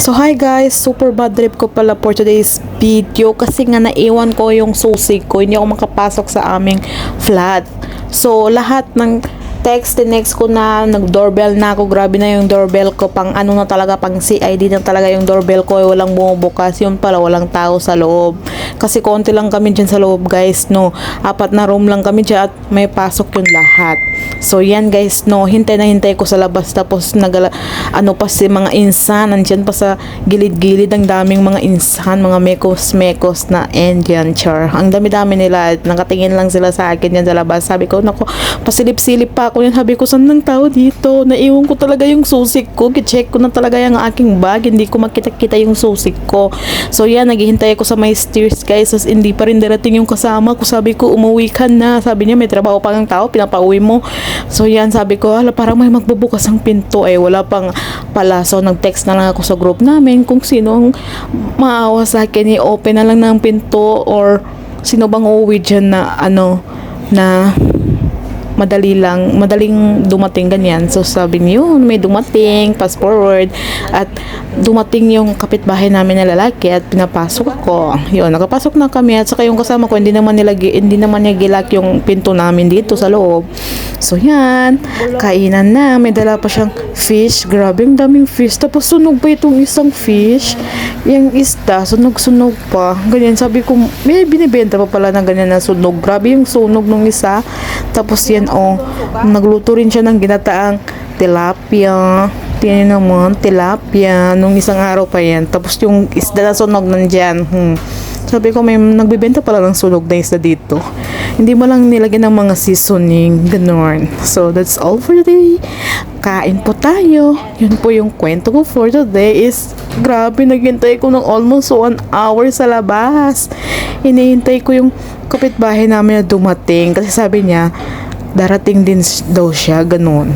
So hi guys, super bad trip ko pala for today's video kasi nga naiwan ko yung susi ko, hindi ako makapasok sa aming flat. So lahat ng text next ko na nag-doorbell na ako, grabe na yung doorbell ko, pang ano na talaga, pang CID na talaga yung doorbell ko, walang bumubukas, yun pala, walang tao sa loob. Kasi konti lang kami dyan sa loob guys, no. Apat na room lang kami dyan at may pasok yung lahat. So yan guys, no, hintay na hintay ko sa labas tapos nagala, ano pa si mga insan, nandyan pa sa gilid-gilid ang daming mga insan, mga mekos-mekos na Indian char. Ang dami-dami nila, at nakatingin lang sila sa akin yan sa labas. Sabi ko, nako, pasilip-silip pa ako yan. Sabi ko, saan ng tao dito? Naiwan ko talaga yung susik ko. Check ko na talaga yung aking bag. Hindi ko makita-kita yung susik ko. So yan, naghihintay ako sa may stairs guys. Tapos hindi pa rin darating yung kasama ko. Sabi ko, umuwi ka na. Sabi niya, may trabaho pa ng tao, pinapauwi mo. So yan, sabi ko, hala, parang may magbubukas ang pinto. Eh, wala pang pala. So nag-text na lang ako sa group namin kung sino ang maawa sa akin. I-open na lang ng pinto or sino bang uuwi dyan na ano, na madali lang, madaling dumating ganyan. So sabi niyo, may dumating, fast forward, at dumating yung kapitbahay namin na lalaki at pinapasok ko. Yun, nakapasok na kami at saka yung kasama ko, hindi naman nila, hindi naman niya gilak yung pinto namin dito sa loob. So yan, kainan na, may dala pa siyang fish, grabe ang daming fish. Tapos sunog pa itong isang fish, yung isda, sunog-sunog pa. Ganyan, sabi ko, may binibenta pa pala ng ganyan na sunog. Grabe yung sunog nung isa. Tapos yan, oh, nagluto rin siya ng ginataang tilapia. Tingnan naman, tilapia. Nung isang araw pa yan. Tapos yung isda na sunog nandyan. Hmm. Sabi ko, may nagbibenta pala ng sunog na isda dito. Hindi mo lang nilagyan ng mga seasoning, ganon. So, that's all for today. Kain po tayo. Yun po yung kwento ko for today is, grabe, naghintay ko ng almost one hour sa labas. Hinihintay ko yung kapitbahay namin na dumating. Kasi sabi niya, darating din daw siya, ganun.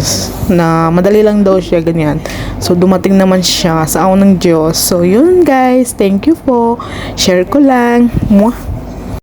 Na madali lang daw siya, ganyan. So, dumating naman siya sa awan ng Diyos. So, yun guys. Thank you po. Share ko lang. Mwah.